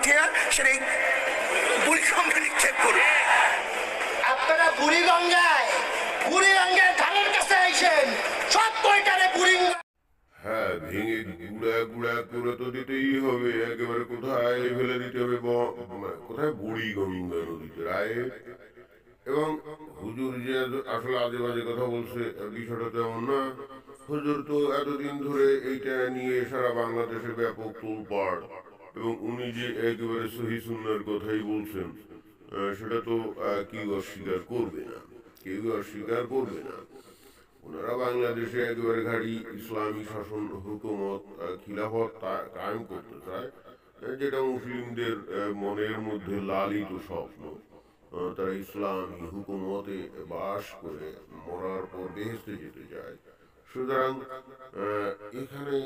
উঠিয়ে সেটা বুড়ি সঙ্গে নিক্ষেপ করুন। আপনারা বুড়িগঙ্গায় বুড়িগঙ্গায় ধানের কাছে আইসেন সব কয়টারে বুড়িগঙ্গা হ্যাঁ ভেঙে গুড়া গুড়া করে তো দিতেই হবে একেবারে কোথায় ফেলে দিতে হবে মানে কোথায় বুড়ি গঙ্গা নদীতে রায়? এবং হুজুর যে আসলে আজে বাজে কথা বলছে বিষয়টা তেমন না। হুজুর তো এতদিন ধরে এইটা নিয়ে সারা বাংলাদেশে ব্যাপক তোলপাড়। এবং উনি যে একেবারে সহি সুন্নার কথাই বলছেন সেটা তো কেউ অস্বীকার করবে না। কেউ অস্বীকার করবে না। ওনারা বাংলাদেশে একেবারে ঘাড়ি ইসলামী শাসন, হুকুমত খিলাফত কায়েম করতে চায় যেটা মুসলিমদের মনের মধ্যে লালিত স্বপ্ন। তারা ইসলামী হুকুমতে বাস করে মরার পর বেহেস্তে যেতে চায়। সুতরাং এখানে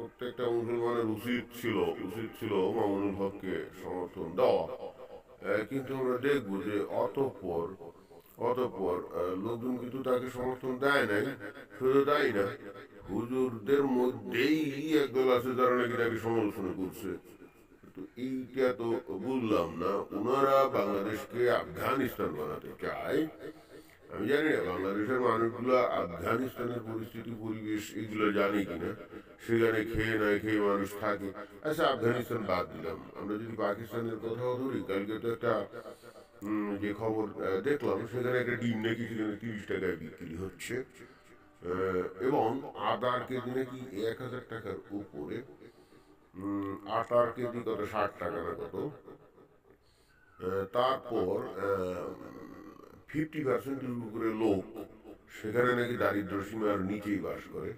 প্রত্যেকটা মুসলমানের উচিত ছিল উচিত ছিল মামুনুল হককে সমর্থন দেওয়া। কিন্তু আমরা দেখব যে অতঃপর অতঃপর লোকজন কিন্তু তাকে সমর্থন দেয় নাই শুধু তাই না। হুজুরদের মধ্যেই একদল আছে যারা নাকি তাকে সমালোচনা করছে। তো এইটা তো বুঝলাম না ওনারা বাংলাদেশকে আফগানিস্তান বানাতে চায়। আমি জানি না বাংলাদেশের মানুষগুলো আফগানিস্তানের পরিস্থিতি পরিবেশ এগুলো জানে কিনা সেখানে খেয়ে না খেয়ে মানুষ থাকে। আচ্ছা আফগানিস্তান বাদ দিলাম। আমরা যদি পাকিস্তানের কথাও ধরি কালকে তো একটা উম, যে খবর আহ, দেখলাম সেখানে একটা ডিম নাকি সেখানে তিরিশ টাকায় বিক্রি হচ্ছে। আহ, এবং আদার কেজি নাকি এক হাজার টাকার উপরে উম, আটার কেজি কত ষাট টাকা না কত? আহ, তারপর ফিফটি পার্সেন্টের উপরে লোক সেখানে নাকি দারিদ্র সীমার নিচেই বাস করে।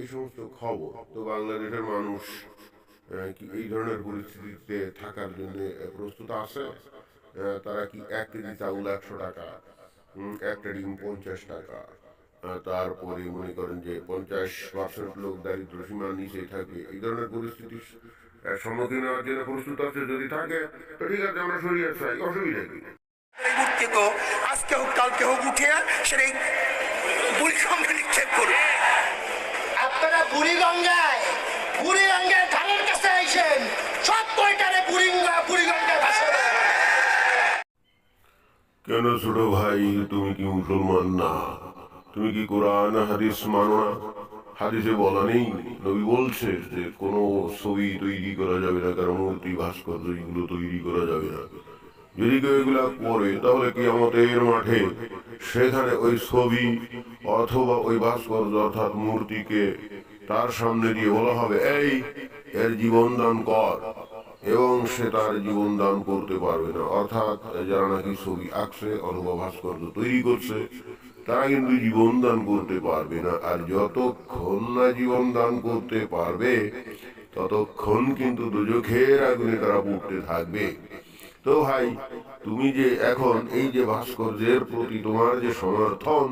এই সমস্ত খবর তো বাংলাদেশের মানুষ কি এই ধরনের পরিস্থিতিতে থাকার জন্য প্রস্তুত আছে? তারা কি এক কেজি চাউল একশো টাকা একটা ডিম পঞ্চাশ টাকা? তারপরে মনে করেন যে পঞ্চাশ পার্সেন্ট লোক দারিদ্র সীমার নিচে থাকে। এই ধরনের পরিস্থিতির সম্মুখীন হওয়ার জন্য প্রস্তুত আছে যদি থাকে, তো ঠিক আছে, আমরা সরিয়ে চাই। অসুবিধা কি? হোক কালকে হোক উঠিয়ে সেটা বুড়ি সঙ্গে নিক্ষেপ করুন আপনারা বুড়িগঙ্গায় বুড়িগঙ্গায় ধানের কাছে আইসেন সব কয়টারে বুড়িগঙ্গা বুড়িগঙ্গায় ভাসে কেন ছোট ভাই তুমি কি মুসলমান না? তুমি কি কোরআন হাদিস মানো না? হাদিসে বলা নেই। নবী বলছে যে কোনো ছবি তৈরি করা যাবে না কারণ মূর্তি ভাস্কর্য এগুলো তৈরি করা যাবে না। যদি কেউ এগুলা করে, তাহলে কি আমাদের মাঠে সেখানে ওই ছবি অথবা ওই ভাস্কর্য অর্থাৎ মূর্তিকে তার সামনে দিয়ে বলা হবে, এই, এর জীবন দান কর। এবং সে তার জীবন দান করতে পারবে না। অর্থাৎ যারা নাকি ছবি আঁকছে অথবা ভাস্কর্য তৈরি করছে, তারা কিন্তু জীবন দান করতে পারবে না। আর যতক্ষণ না জীবন দান করতে পারবে, ততক্ষণ কিন্তু দুজখের আগুনে তারা পড়তে থাকবে। তো ভাই, তুমি যে এখন এই যে ভাস্কর্যের প্রতি তোমার যে সমর্থন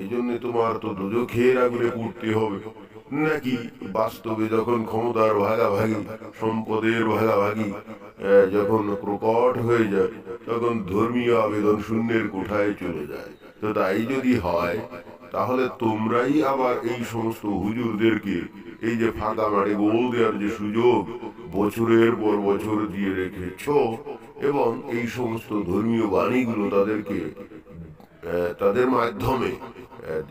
এই জন্য তোমার তো দুজখের আগুনে পড়তে হবে। নাকি বাস্তবে যখন ক্ষমতার ভাগাভাগি, সম্পদের ভাগাভাগি যখন প্রকট হয়ে যায়, তখন ধর্মীয় আবেদন শূন্যের কোঠায় চলে যায়। তো তাই যদি হয়, তাহলে তোমরাই আবার এই সমস্ত হুজুরদেরকে এই যে ফাঁকা মাঠে গোল দেওয়ার যে সুযোগ, বছরের পর বছর দিয়ে রেখেছ এবং এই সমস্ত ধর্মীয় বাণীগুলো তাদেরকে তাদের মাধ্যমে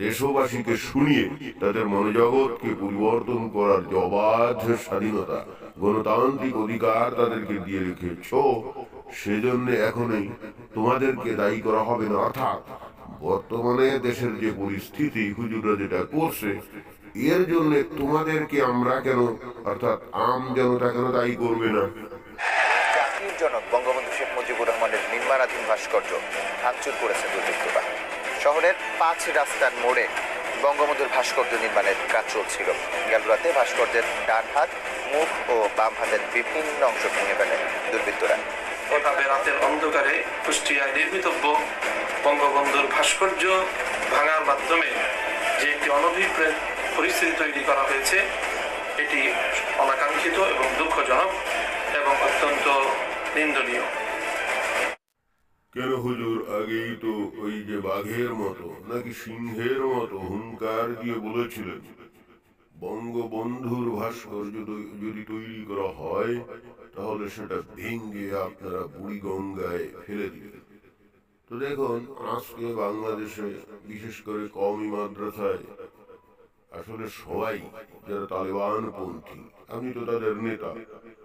দেশবাসীকে শুনিয়ে তাদের মনোজগৎকে পরিবর্তন করার যে স্বাধীনতা, গণতান্ত্রিক অধিকার তাদেরকে দিয়ে রেখেছ, সেজন্য এখনই তোমাদেরকে দায়ী করা হবে না। অর্থাৎ বর্তমানে দেশের যে পরিস্থিতি হুজুরা যেটা করছে, এর জন্য তোমাদেরকে আমরা কেন, অর্থাৎ আম জনতা কেন দায়ী করবে না? জাতির জনক নির্মাণাধীন ভাস্কর্য ভাঙচুর করেছে দুর্বৃত্তরা শহরের পাঁচ রাস্তার মোড়ে বঙ্গবন্ধুর ভাস্কর্য নির্মাণের কাজ চলছিল। গেল ভাস্কর্যের ডান হাত, মুখ ও বাম হাতের বিভিন্ন অংশ ভেঙে ফেলে দুর্বৃত্তরা। এভাবে রাতের অন্ধকারে কুষ্টিয়ায় নির্মিতব্য বঙ্গবন্ধুর ভাস্কর্য ভাঙার মাধ্যমে যে একটি অনভিপ্রেত পরিস্থিতি তৈরি করা হয়েছে, এটি অনাকাঙ্ক্ষিত এবং দুঃখজনক এবং অত্যন্ত নিন্দনীয়। কেন হুজুর আগেই তো ওই যে বাঘের মতো, নাকি সিংহের মতো হুঙ্কার দিয়ে বলেছিলেন, বঙ্গবন্ধুর ভাস্কর্য যদি তৈরি করা হয়, তাহলে সেটা ভেঙ্গে আপনারা বুড়ি গঙ্গায় ফেলে দিবেন। তো দেখুন, আজকে বাংলাদেশে বিশেষ করে কওমি মাদ্রাসায় আসলে সবাই যারা তালেবান পন্থী আপনি তো তাদের নেতা,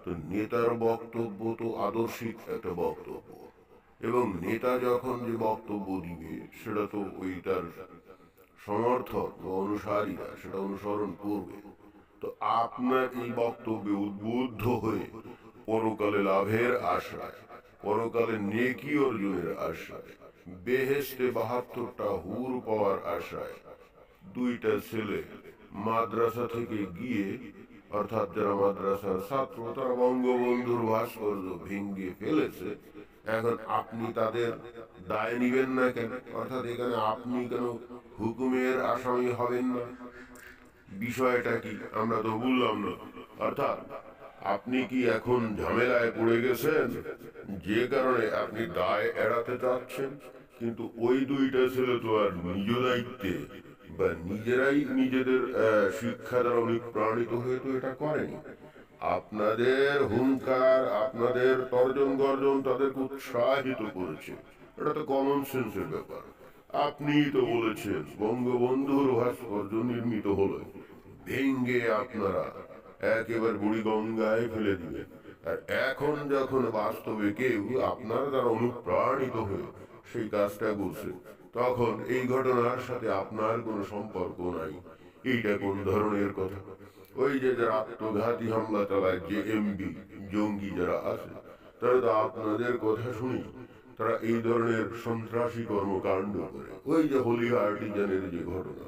তো নেতার বক্তব্য তো আদর্শিক একটা বক্তব্য। এবং নেতা যখন যে বক্তব্য দিবে, সেটা তো ওই তার সমর্থক বা অনুসারীরা, সেটা অনুসরণ করবে। তো আপনার এই বক্তব্যে উদ্বুদ্ধ হয়ে পরকালে লাভের আশায় পরকালে নেকি অর্জনের আশায় বেহেস্তে বাহাত্তরটা হুর পাওয়ার আশায় দুইটা ছেলে মাদ্রাসা থেকে গিয়ে, অর্থাৎ যারা মাদ্রাসার ছাত্র, তারা বঙ্গবন্ধুর ভাস্কর্য ভেঙ্গে ফেলেছে এখন আপনি তাদের দায় নিবেন না কেন? অর্থাৎ এখানে আপনি কেন হুকুমের আসামি হবেন না। বিষয়টা কি? আমরা তো বললাম না। অর্থাৎ আপনি কি এখন ঝামেলায় পড়ে গেছেন? যে কারণে আপনি দায় এড়াতে চাচ্ছেন। কিন্তু ওই দুইটা ছেলে তো আর নিজ দায়িত্বে বা নিজেরাই নিজেদের শিক্ষা দ্বারা অনুপ্রাণিত হয়ে তো এটা করেনি। আপনাদের হুঙ্কার, আপনাদের তর্জন গর্জন তাদেরকে উৎসাহিত করেছে। এটা তো কমন সেন্সের ব্যাপার। আপনি তো বলেছেন, বঙ্গবন্ধুর ভাস্কর্য নির্মিত হলো। ভেঙ্গে আপনারা, একেবারে বুড়ি গঙ্গায় ফেলে দিবেন। আর এখন যখন বাস্তবে কেউ আপনারা তারা অনুপ্রাণিত হয়ে সেই কাজটা করছে, তখন এই ঘটনার সাথে আপনার কোনো সম্পর্ক নাই। এইটা কোন ধরনের কথা? ওই যে যারা আত্মঘাতী হামলা চালায়, যে এমবি জঙ্গি যারা আছে, তারা তো আপনাদের কথা শুনি, তারা এই ধরনের সন্ত্রাসী কর্মকাণ্ড করে। ওই যে হোলি আর্টিজানের যে ঘটনা,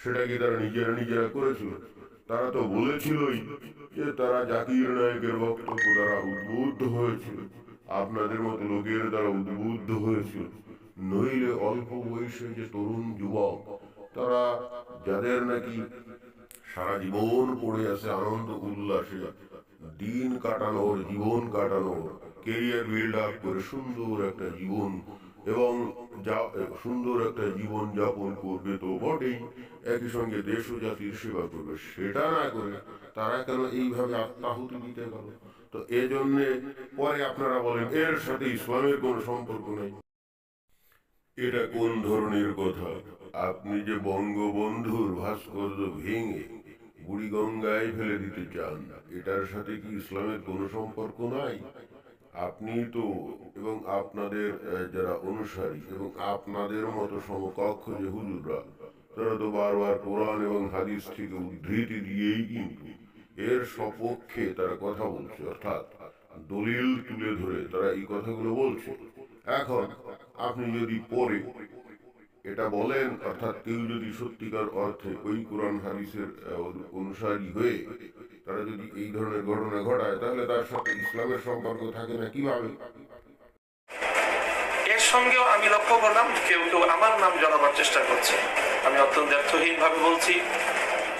সেটা কি তারা নিজেরা নিজেরা করেছিল? তারা তো বলেছিলই যে তারা জাকির নায়কের বক্তব্য দ্বারা উদ্বুদ্ধ হয়েছিল। আপনাদের মতো লোকের দ্বারা উদ্বুদ্ধ হয়েছিল। নইলে অল্প বয়সে যে তরুণ যুবক, তারা যাদের নাকি সারা জীবন পড়ে আছে আনন্দ, উল্লাসে দিন কাটানোর জীবন কাটানোর কেরিয়ার বিল্ড আপ করে সুন্দর একটা জীবন এবং যা, সুন্দর একটা জীবন যাপন করবে তো বটেই। একই সঙ্গে দেশ ও জাতির সেবা করবে। সেটা না করে তারা কেন এইভাবে আত্মাহুতি দিতে গেল তো এজন্য পরে আপনারা বলেন, এর সাথে ইসলামের কোনো সম্পর্ক নেই। এটা কোন ধরনের কথা? আপনি যে বঙ্গবন্ধুর ভাস্কর্য ভেঙে বুড়িগঙ্গায় ফেলে দিতে চান। এটার সাথে কি ইসলামের কোনো সম্পর্ক নাই? আপনি তো এবং আপনাদের যারা অনুসারী এবং আপনাদের মতো সমকক্ষ যে হুজুররা, তারা তো বারবার কোরআন এবং হাদিস থেকে উদ্ধৃতি দিয়েই কিন্তু এর সপক্ষে তারা কথা বলছে। অর্থাৎ দলিল তুলে ধরে তারা এই কথাগুলো বলছে। এখন আপনি যদি পরে এটা বলেন, অর্থাৎ কেউ যদি সত্যিকার অর্থে ওই কোরআন হাদিসের অনুসারী হয়ে তারা যদি এই ধরনের ঘটনা ঘটায়, তাহলে তার সাথে ইসলামের সম্পর্ক থাকে না, কীভাবে? এর সঙ্গেও আমি লক্ষ্য করলাম, কেউ কেউ আমার নাম জানাবার চেষ্টা করছে। আমি অত্যন্ত ভাবে বলছি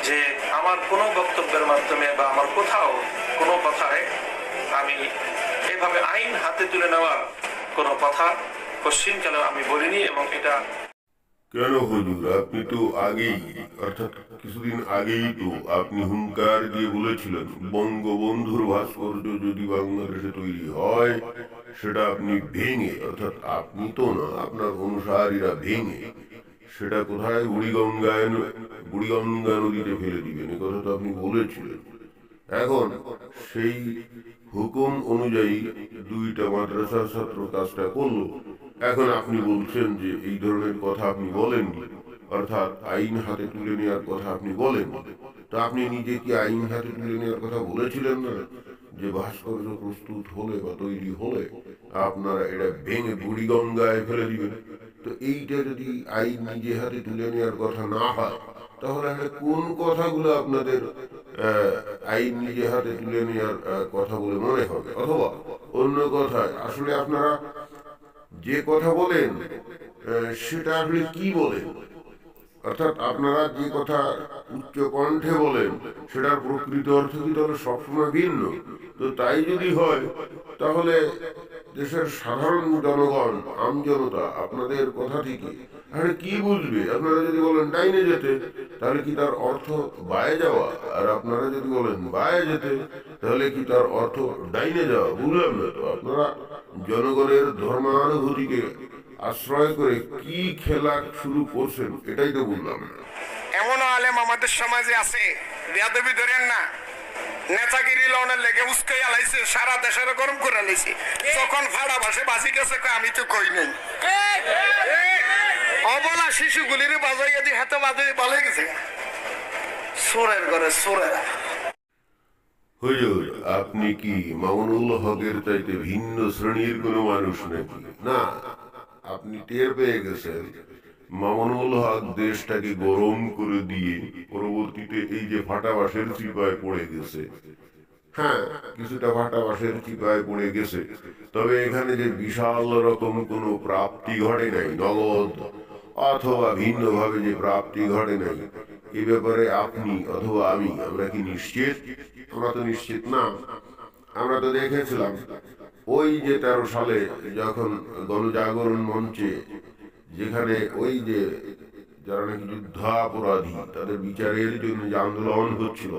যে আমার কোনো বক্তব্যের মাধ্যমে বা আমার কোথাও কোনো কথায় আমি এভাবে আইন হাতে তুলে নেওয়ার কোনো কথা পশ্চিমকালে আমি বলিনি এবং এটা কেন হুজুর আপনি তো আগেই, অর্থাৎ কিছুদিন আগেই তো আপনি হুঙ্কার দিয়ে বলেছিলেন, বঙ্গবন্ধুর ভাস্কর্য যদি বাংলাদেশে তৈরি হয়, সেটা আপনি ভেঙে, অর্থাৎ আপনি তো না, আপনার অনুসারীরা ভেঙে, সেটা কোথায় বুড়িগঙ্গায় বুড়িগঙ্গা নদীতে ফেলে দিবেন? এ কথা তো আপনি বলেছিলেন। এখন সেই হুকুম অনুযায়ী দুইটা মাদ্রাসার ছাত্র কাজটা করল। এখন আপনি বলছেন যে এই ধরনের কথা আপনি বলেননি অর্থাৎ আইন হাতে তুলে নেওয়ার কথা আপনি বলেন তো আপনি নিজে কি আইন হাতে তুলে নেওয়ার কথা বলেছিলেন না যে ভাস্কর্য প্রস্তুত হলে বা তৈরি হলে আপনারা এটা ভেঙে বুড়িগঙ্গায় ফেলে দিবেন? তো এইটা যদি আইন নিজে হাতে তুলে নেওয়ার কথা না হয় তাহলে কোন কথাগুলো আপনাদের আইন নিজে হাতে তুলে নেওয়ার কথা বলে মনে হবে? অথবা অন্য কথায়, আসলে আপনারা যে কথা বলেন সেটা আসলে কি বলেন? অর্থাৎ আপনারা যে কথা উচ্চ কণ্ঠে বলেন, সেটার প্রকৃত অর্থ কি তাহলে সবসময় ভিন্ন? তো তাই যদি হয়, তাহলে দেশের সাধারণ জনগণ, আমজনতা, আপনাদের কথা থেকে আরে কি বুঝবে? আপনারা যদি বলেন, ডাইনে যেতে। তাহলে কি তার অর্থ বায়ে যাওয়া? আর আপনারা যদি বলেন বায়ে যেতে তাহলে কি তার অর্থ ডাইনে যাওয়া? বুঝলাম না তো। আপনারা জনগণের ধর্মানুভূতিকে আশ্রয় করে কি খেলা শুরু করছেন এটাই তো বুঝলাম না এমনও আলেম আমাদের সমাজে আছে বেয়াদবি ধরেন না। নেতাগিরি লনের লেগে উস্কাই আলাইছে সারা দেশের গরম করে লাইছে যখন ফাড়া বাসে বাজি গেছে কয় আমি তো কই নাই? অবলা শিশুগুলির বাজাইয়া দিয়ে হাতে বাজে ভালো গেছে। সোরের ঘরে সোরেরা। হুজুর আপনি কি মামুনুল হকের চাইতে ভিন্ন শ্রেণির কোনো মানুষ নাকি? না, আপনি টের পেয়ে গেছেন। হক দেশটাকে গরম করে দিয়ে পরবর্তীতে এই যে ফাটাবাসের চিপায় পড়ে গেছে। হ্যাঁ কিছুটা ফাটাবাসের চিপায় পড়ে গেছে। তবে এখানে যে বিশাল রকম কোনো প্রাপ্তি ঘটে নাই, নগদ। অথবা ভিন্নভাবে যে প্রাপ্তি ঘটে নাই, এ ব্যাপারে আপনি অথবা আমি, আমরা কি নিশ্চিত? আমরা তো নিশ্চিত না। আমরা তো দেখেছিলাম, ওই যে তেরো সালে যখন গণজাগরণ মঞ্চে, যেখানে ওই যে যারা নাকি যুদ্ধাপরাধী, তাদের বিচারের জন্য যে আন্দোলন হচ্ছিল,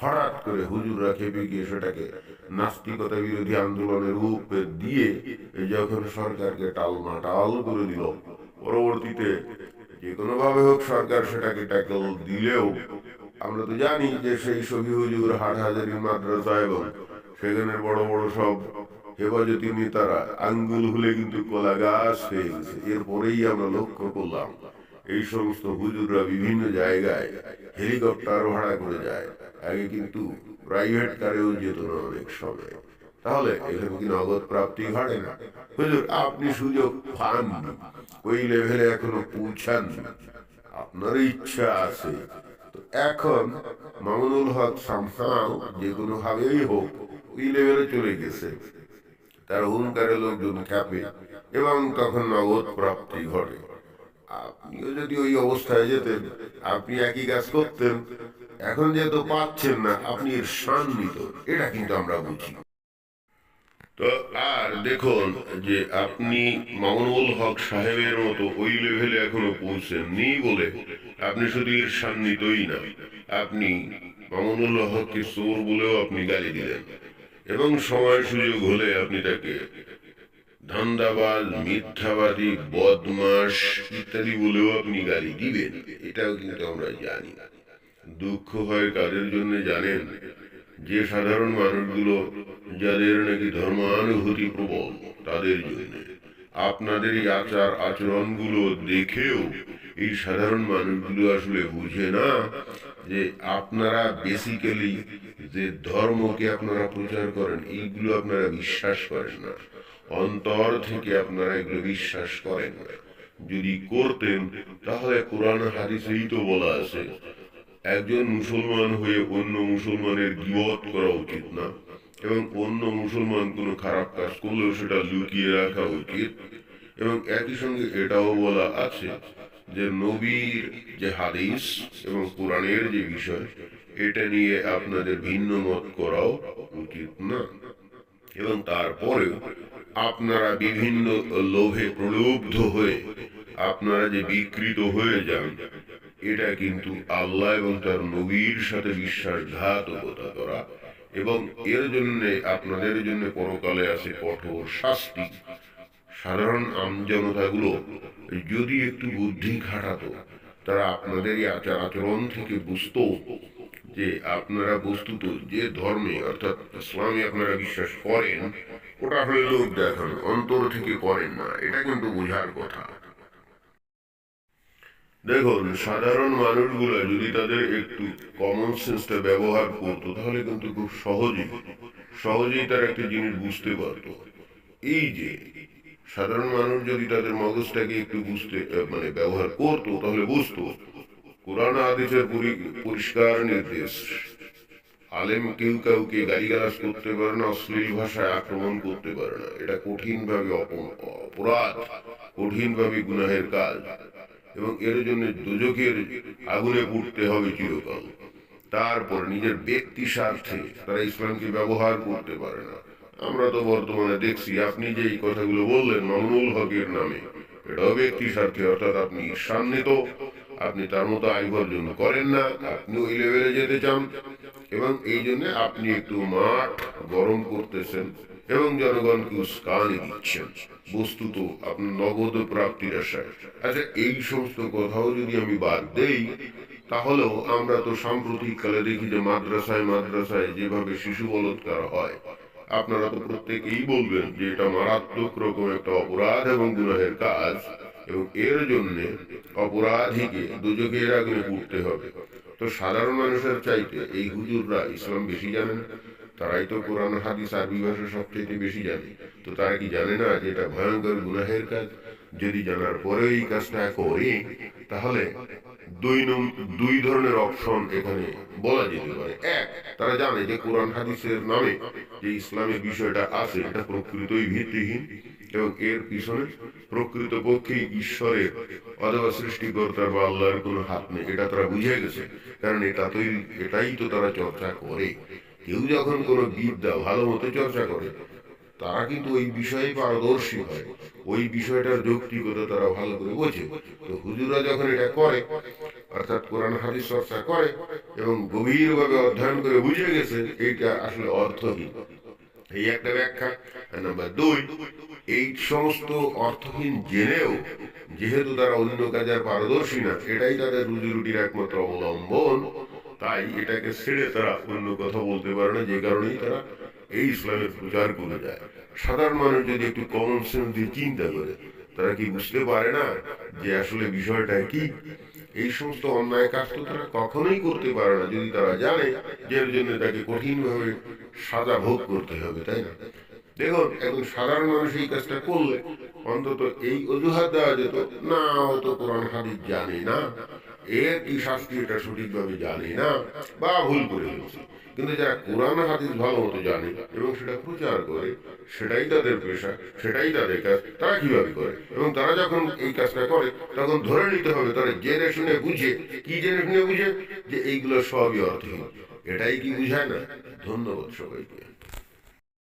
হঠাৎ করে হুজুররা খেপে গিয়ে সেটাকে নাস্তিকতা বিরোধী আন্দোলনের রূপ দিয়ে, যখন সরকারকে টালমাটাল করে দিল পরবর্তীতে যে কোনো ভাবে হোক সরকার সেটাকে ট্যাকল দিলেও, আমরা তো জানি যে সেই সবি হুজুর হাট হাজারি মাদ্রাসা এবং সেখানের বড় বড় সব হেফাজতি নেতারা আঙ্গুল হলে কিন্তু কলা গাছ হয়ে গেছে এরপরেই আমরা লক্ষ্য করলাম, এই সমস্ত হুজুররা বিভিন্ন জায়গায় হেলিকপ্টার ভাড়া করে যায়। আগে কিন্তু প্রাইভেট কারেও যেত না অনেক সময়। তাহলে এখানে কি নগদ প্রাপ্তি ঘটে না? হুজুর, আপনি সুযোগ পান। ওই লেভেলে এখনও পৌঁছান। আপনার ইচ্ছা আছে। এখন মামুনুল হক সামহাও যে কোনো ভাবেই হোক, ওই লেভেলে চলে গেছে। তার হুঙ্কারে লোকজন খ্যাপে এবং তখন নগদ প্রাপ্তি ঘটে। আপনিও যদি ওই অবস্থায় যেতেন, আপনি একই কাজ করতেন। এখন যেহেতু পাচ্ছেন না, আপনি এর সান্নিত এটা কিন্তু আমরা বুঝি। তো আর দেখুন যে আপনি মামুনুল হক সাহেবের মতো ওই লেভেলে এখনও পৌঁছেননি বলে আপনি শুধু এর সান্নিতই না, আপনি মামুনুল হককে চোর বলেও আপনি গালি দিলেন এবং সময় সুযোগ হলে আপনি তাকে ধান্দাবাজ, মিথ্যাবাদী বদমাস ইত্যাদি বলেও আপনি গালি দিবেন, এটাও কিন্তু আমরা জানি। দুঃখ হয় কাদের জন্য জানেন? যে সাধারণ মানুষগুলো যাদের নাকি ধর্মানুভূতি প্রবল, তাদের জন্য। আপনাদের এই আচার আচরণগুলো দেখেও এই সাধারণ মানুষগুলো আসলে বুঝে না যে আপনারা বেসিক্যালি যে ধর্মকে আপনারা প্রচার করেন, এইগুলো আপনারা বিশ্বাস করেন না। অন্তর থেকে আপনারা এগুলো বিশ্বাস করেন না। যদি করতেন, তাহলে কোরআন হাদিসেই তো বলা আছে একজন মুসলমান হয়ে অন্য মুসলমানের গিবত করা উচিত না। এবং অন্য মুসলমান কোনো খারাপ কাজ করলেও সেটা লুকিয়ে রাখা উচিত। এবং একই সঙ্গে এটাও বলা আছে যে নবীর যে হাদিস এবং কোরআনের যে বিষয়, এটা নিয়ে আপনাদের ভিন্ন মত করাও উচিত না। এবং তারপরেও আপনারা বিভিন্ন লোভে প্রলুব্ধ হয়ে আপনারা যে বিকৃত হয়ে যান এটা কিন্তু আল্লাহ এবং তার নবীর সাথে বিশ্বাসঘাতকতা করা। এবং এর জন্য, আপনাদের জন্য পরকালে আছে কঠোর শাস্তি। সাধারণ আমজনতাগুলো যদি একটু বুদ্ধি খাটাতো, তারা আপনাদের আচার আচরণ থেকে বুঝতো যে আপনারা বস্তুত যে ধর্মে, অর্থাৎ ইসলামে আপনারা বিশ্বাস করেন, ওটা হলে লোক দেখান, অন্তর থেকে করেন না। এটা কিন্তু বোঝার কথা। দেখুন সাধারণ মানুষগুলো যদি তাদের একটু কমন সেন্সটা ব্যবহার করতো, তাহলে কিন্তু খুব সহজেই সহজেই তার একটা জিনিস বুঝতে পারতো। এই যে, সাধারণ মানুষ যদি তাদের মগজটাকে একটু বুঝতে মানে ব্যবহার করতো, তাহলে বুঝতো, কোরআন আদেশের পরিষ্কার নির্দেশ। আলেম কেউ কাউকে গালিগালাজ করতে পারে না, অশ্লীল ভাষায় আক্রমণ করতে পারে না। এটা কঠিন ভাবে অপরাধ কঠিন ভাবে গুনাহের কাজ। এবং এর জন্য দুজকের আগুনে পুড়তে হবে চিরকাল। তারপর নিজের ব্যক্তি স্বার্থে তারা ইসলামকে ব্যবহার করতে পারে না। আমরা তো বর্তমানে দেখছি, আপনি যে এই কথাগুলো বললেন মামুনুল হকের নামে, এটাও ব্যক্তি স্বার্থে, অর্থাৎ আপনি ঈর্ষান্বিত আপনি তার মতো আয় উপার্জন করেন না আপনি ওই লেভেলে যেতে চান। এবং এই জন্য আপনি একটু মাঠ গরম করতেছেন। এবং জনগণকে উস্কানি দিচ্ছেন। বস্তুত আপনার নগদ প্রাপ্তির আশায়। আচ্ছা এই সমস্ত কথাও যদি আমি বাদ দেই, তাহলেও আমরা তো সাম্প্রতিক কালে দেখি যে মাদ্রাসায় মাদ্রাসায় যেভাবে শিশু বলৎকার হয়, আপনারা তো প্রত্যেকেই বলবেন যে এটা মারাত্মক রকম একটা অপরাধ এবং গুনাহের কাজ এবং এর জন্য অপরাধীকে দুজকের আগুনে পুড়তে হবে। তো সাধারণ মানুষের চাইতে এই হুজুররা ইসলাম বেশি জানেন? তারাই তো কোরআন হাদিস আরবি ভাষা সবচেয়ে বেশি জানে। তো তারা কি জানে না যে এটা ভয়ঙ্কর গুনাহের কাজ? যদি জানার পরে এই কাজটা করে, তাহলে দুই দুই ধরনের অপশন এখানে বলা যেতে পারে। এক, তারা জানে যে কোরআন হাদিসের নামে যে ইসলামের বিষয়টা আছে, এটা প্রকৃতই ভিত্তিহীন এবং এর পিছনে প্রকৃত পক্ষে ঈশ্বরের অথবা সৃষ্টিকর্তার বা আল্লাহর কোনো হাত নেই। এটা তারা বুঝে গেছে। কারণ এটা তো এটাই তো তারা চর্চা করে। কেউ যখন কোনো বিদ্যা ভালো মতো চর্চা করে তারা কিন্তু ওই বিষয়ে পারদর্শী হয়। ওই বিষয়টার যৌক্তিকতা তারা ভালো করে বোঝে। তো হুজুরা যখন এটা করে, অর্থাৎ কোরআন, হাদিস চর্চা করে এবং গভীরভাবে অধ্যয়ন করে বুঝে গেছে, এইটা আসলে অর্থহীন। এই একটা ব্যাখ্যা, নাম্বার দুই, এই সমস্ত অর্থহীন জেনেও যেহেতু তারা অন্য কাজে পারদর্শী না, এটাই তাদের রুজি রুটির একমাত্র অবলম্বন। তাই এটাকে ছেড়ে তারা অন্য কথা বলতে পারে না, যে কারণেই তারা এই ইসলামের প্রচার করে যায়। সাধারণ মানুষ যদি একটু কমন সেন্স দিয়ে চিন্তা করে, তারা কি বুঝতে পারে না যে আসলে বিষয়টা কি? এই সমস্ত অন্যায় কাজ তো তারা কখনোই করতে পারে না, যদি তারা জানে যে এর জন্য তাকে কঠিনভাবে সাজা ভোগ করতে হবে, তাই না? দেখুন, এখন সাধারণ মানুষ এই কাজটা করলে অন্তত এই অজুহাত দেওয়া যেত, না ও তো কোরআন হাদিস জানে না। এর কি শাস্তি এটা সঠিকভাবে জানে না, বা ভুল করে ফেলছে। কিন্তু যারা কোরআন হাদিস ভালো মতো জানে এবং সেটা প্রচার করে, সেটাই তাদের পেশা, সেটাই তাদের কাজ, তারা কীভাবে করে? এবং তারা যখন এই কাজটা করে, তখন ধরে নিতে হবে, তারা জেনে শুনে বুঝে, কি জেনে শুনে বুঝে যে এইগুলো সবই অর্থহীন। এটাই কি বুঝায় না? ধন্যবাদ সবাইকে।